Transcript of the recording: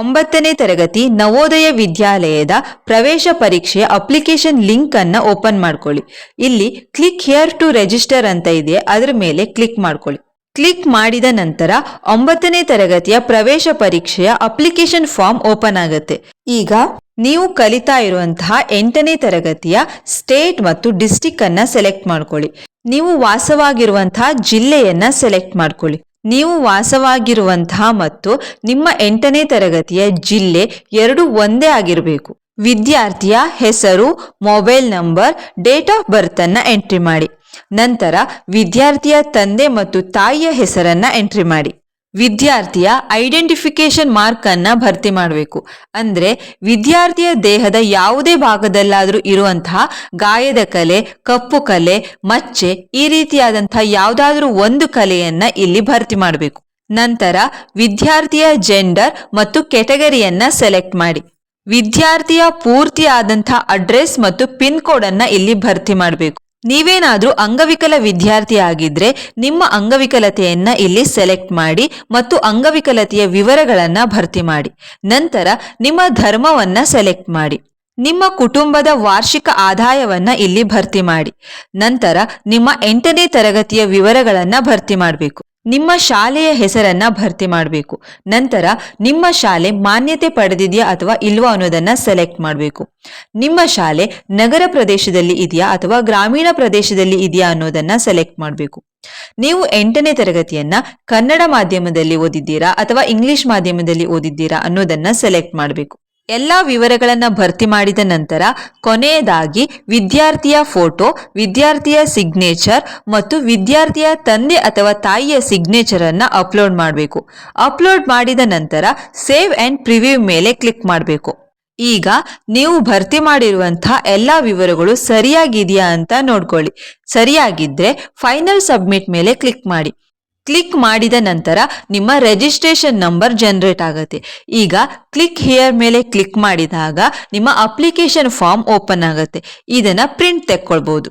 ಒಂಬತ್ತನೇ ತರಗತಿ ನವೋದಯ ವಿದ್ಯಾಲಯದ ಪ್ರವೇಶ ಪರೀಕ್ಷೆಯ ಅಪ್ಲಿಕೇಶನ್ ಲಿಂಕ್ ಅನ್ನು ಓಪನ್ ಮಾಡ್ಕೊಳ್ಳಿ. ಇಲ್ಲಿ ಕ್ಲಿಕ್ ಹಿಯರ್ ಟು ರಿಜಿಸ್ಟರ್ ಅಂತ ಇದೆ, ಅದರ ಮೇಲೆ ಕ್ಲಿಕ್ ಮಾಡ್ಕೊಳ್ಳಿ. ಕ್ಲಿಕ್ ಮಾಡಿದ ನಂತರ ಒಂಬತ್ತನೇ ತರಗತಿಯ ಪ್ರವೇಶ ಪರೀಕ್ಷೆಯ ಅಪ್ಲಿಕೇಶನ್ ಫಾರ್ಮ್ ಓಪನ್ ಆಗುತ್ತೆ. ಈಗ ನೀವು ಕಲಿತಾ ಇರುವಂತಹ ಎಂಟನೇ ತರಗತಿಯ ಸ್ಟೇಟ್ ಮತ್ತು ಡಿಸ್ಟಿಕ್ ಅನ್ನ ಸೆಲೆಕ್ಟ್ ಮಾಡ್ಕೊಳ್ಳಿ. ನೀವು ವಾಸವಾಗಿರುವಂತಹ ಜಿಲ್ಲೆಯನ್ನ ಸೆಲೆಕ್ಟ್ ಮಾಡ್ಕೊಳ್ಳಿ. ನೀವು ವಾಸವಾಗಿರುವಂತಹ ಮತ್ತು ನಿಮ್ಮ ಎಂಟನೇ ತರಗತಿಯ ಜಿಲ್ಲೆ ಎರಡು ಒಂದೇ ಆಗಿರಬೇಕು. ವಿದ್ಯಾರ್ಥಿಯ ಹೆಸರು, mobile number, date of birth ಅನ್ನ ಎಂಟ್ರಿ ಮಾಡಿ. ನಂತರ ವಿದ್ಯಾರ್ಥಿಯ ತಂದೆ ಮತ್ತು ತಾಯಿಯ ಹೆಸರನ್ನ ಎಂಟ್ರಿ ಮಾಡಿ. ವಿದ್ಯಾರ್ಥಿಯ ಐಡೆಂಟಿಫಿಕೇಶನ್ ಮಾರ್ಕ್ ಅನ್ನ ಭರ್ತಿ ಮಾಡಬೇಕು. ಅಂದ್ರೆ ವಿದ್ಯಾರ್ಥಿಯ ದೇಹದ ಯಾವುದೇ ಭಾಗದಲ್ಲಾದರೂ ಇರುವಂತಹ ಗಾಯದ ಕಲೆ, ಕಪ್ಪು ಕಲೆ, ಮಚ್ಚೆ ಈ ರೀತಿಯಾದಂತಹ ಯಾವುದಾದ್ರೂ ಒಂದು ಕಲೆಯನ್ನ ಇಲ್ಲಿ ಭರ್ತಿ ಮಾಡಬೇಕು. ನಂತರ ವಿದ್ಯಾರ್ಥಿಯ ಜೆಂಡರ್ ಮತ್ತು ಕೆಟಗರಿಯನ್ನ ಸೆಲೆಕ್ಟ್ ಮಾಡಿ. ವಿದ್ಯಾರ್ಥಿಯ ಪೂರ್ತಿಯಾದಂತಹ ಅಡ್ರೆಸ್ ಮತ್ತು ಪಿನ್ ಕೋಡ್ ಅನ್ನ ಇಲ್ಲಿ ಭರ್ತಿ ಮಾಡಬೇಕು. ನೀವೇನಾದ್ರೂ ಅಂಗವಿಕಲ ವಿದ್ಯಾರ್ಥಿ ಆಗಿದ್ರೆ ನಿಮ್ಮ ಅಂಗವಿಕಲತೆಯನ್ನ ಇಲ್ಲಿ ಸೆಲೆಕ್ಟ್ ಮಾಡಿ ಮತ್ತು ಅಂಗವಿಕಲತೆಯ ವಿವರಗಳನ್ನ ಭರ್ತಿ ಮಾಡಿ. ನಂತರ ನಿಮ್ಮ ಧರ್ಮವನ್ನ ಸೆಲೆಕ್ಟ್ ಮಾಡಿ. ನಿಮ್ಮ ಕುಟುಂಬದ ವಾರ್ಷಿಕ ಆದಾಯವನ್ನ ಇಲ್ಲಿ ಭರ್ತಿ ಮಾಡಿ. ನಂತರ ನಿಮ್ಮ ಎಂಟನೇ ತರಗತಿಯ ವಿವರಗಳನ್ನ ಭರ್ತಿ ಮಾಡಬೇಕು. ನಿಮ್ಮ ಶಾಲೆಯ ಹೆಸರನ್ನ ಭರ್ತಿ ಮಾಡಬೇಕು. ನಂತರ ನಿಮ್ಮ ಶಾಲೆ ಮಾನ್ಯತೆ ಪಡೆದಿದೆಯಾ ಅಥವಾ ಇಲ್ವಾ ಅನ್ನೋದನ್ನ ಸೆಲೆಕ್ಟ್ ಮಾಡಬೇಕು. ನಿಮ್ಮ ಶಾಲೆ ನಗರ ಪ್ರದೇಶದಲ್ಲಿ ಇದೆಯಾ ಅಥವಾ ಗ್ರಾಮೀಣ ಪ್ರದೇಶದಲ್ಲಿ ಇದೆಯಾ ಅನ್ನೋದನ್ನ ಸೆಲೆಕ್ಟ್ ಮಾಡಬೇಕು. ನೀವು ಎಂಟನೇ ತರಗತಿಯನ್ನ ಕನ್ನಡ ಮಾಧ್ಯಮದಲ್ಲಿ ಓದಿದ್ದೀರಾ ಅಥವಾ ಇಂಗ್ಲಿಷ್ ಮಾಧ್ಯಮದಲ್ಲಿ ಓದಿದ್ದೀರಾ ಅನ್ನೋದನ್ನ ಸೆಲೆಕ್ಟ್ ಮಾಡಬೇಕು. ಎಲ್ಲಾ ವಿವರಗಳನ್ನು ಭರ್ತಿ ಮಾಡಿದ ನಂತರ ಕೊನೆಯದಾಗಿ ವಿದ್ಯಾರ್ಥಿಯ ಫೋಟೋ, ವಿದ್ಯಾರ್ಥಿಯ ಸಿಗ್ನೇಚರ್ ಮತ್ತು ವಿದ್ಯಾರ್ಥಿಯ ತಂದೆ ಅಥವಾ ತಾಯಿಯ ಸಿಗ್ನೇಚರನ್ನು ಅಪ್ಲೋಡ್ ಮಾಡಬೇಕು. ಅಪ್ಲೋಡ್ ಮಾಡಿದ ನಂತರ ಸೇವ್ ಆ್ಯಂಡ್ ಪ್ರಿವ್ಯೂ ಮೇಲೆ ಕ್ಲಿಕ್ ಮಾಡಬೇಕು. ಈಗ ನೀವು ಭರ್ತಿ ಮಾಡಿರುವಂತಹ ಎಲ್ಲ ವಿವರಗಳು ಸರಿಯಾಗಿದೆಯಾ ಅಂತ ನೋಡ್ಕೊಳ್ಳಿ. ಸರಿಯಾಗಿದ್ದರೆ ಫೈನಲ್ ಸಬ್ಮಿಟ್ ಮೇಲೆ ಕ್ಲಿಕ್ ಮಾಡಿ. ಕ್ಲಿಕ್ ಮಾಡಿದ ನಂತರ ನಿಮ್ಮ ರಿಜಿಸ್ಟ್ರೇಷನ್ ನಂಬರ್ ಜನರೇಟ್ ಆಗುತ್ತೆ. ಈಗ ಕ್ಲಿಕ್ ಹಿಯರ್ ಮೇಲೆ ಕ್ಲಿಕ್ ಮಾಡಿದಾಗ ನಿಮ್ಮ ಅಪ್ಲಿಕೇಶನ್ ಫಾರ್ಮ್ ಓಪನ್ ಆಗುತ್ತೆ. ಇದನ್ನ ಪ್ರಿಂಟ್ ತೆಕ್ಕೊಳ್ಬಹುದು